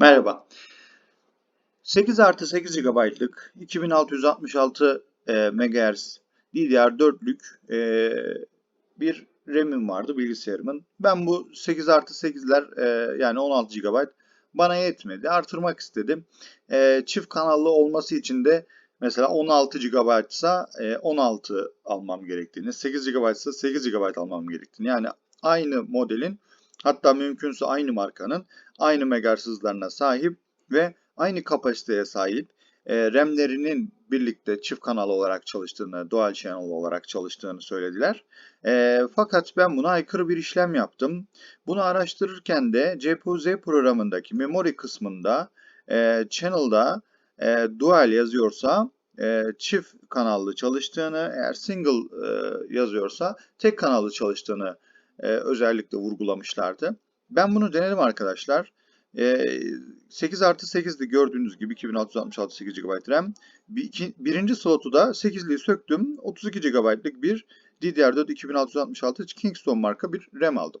Merhaba. 8 artı 8 GB'lık 2666 e, MHz DDR4'lük e, bir RAM'im vardı bilgisayarımın. Ben bu 8 artı 8'ler e, yani 16 GB bana yetmedi. Artırmak istedim. E, çift kanallı olması için de mesela 16 GB ise e, 16 almam gerektiğini, 8 GB ise 8 GB almam gerektiğini. Yani aynı modelin hatta mümkünse aynı markanın aynı megahertz hızlarına sahip ve aynı kapasiteye sahip e, RAM'lerinin birlikte çift kanal olarak çalıştığını, dual channel olarak çalıştığını söylediler. E, fakat ben buna aykırı bir işlem yaptım. Bunu araştırırken de CPU-Z programındaki memory kısmında e, channel'da e, dual yazıyorsa e, çift kanallı çalıştığını, eğer single e, yazıyorsa tek kanallı çalıştığını e, özellikle vurgulamışlardı. Ben bunu denedim arkadaşlar. E, 8 artı 8'di gördüğünüz gibi 2666 8 GB RAM. Birinci slotu da 8'liği söktüm. 32 GB'lık bir DDR4 2666 Kingston marka bir RAM aldım.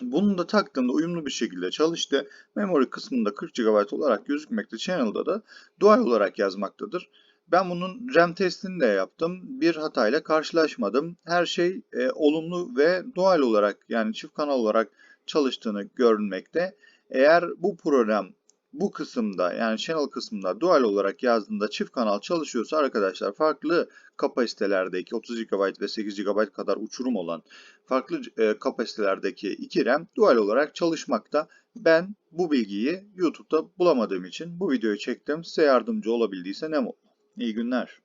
Bunun da taktığımda uyumlu bir şekilde çalıştı. Memory kısmında 40 GB olarak gözükmekte. Channel'da da dual olarak yazmaktadır. Ben bunun RAM testini de yaptım. Bir hatayla karşılaşmadım. Her şey e, olumlu ve dual olarak yani çift kanal olarak çalıştığını görünmekte. Eğer bu program bu kısımda yani channel kısmında dual olarak yazdığında çift kanal çalışıyorsa arkadaşlar farklı kapasitelerdeki 30 GB ve 8 GB kadar uçurum olan farklı e, kapasitelerdeki iki RAM dual olarak çalışmakta. Ben bu bilgiyi YouTube'da bulamadığım için bu videoyu çektim. Size yardımcı olabildiyse ne mutlu. İyi günler.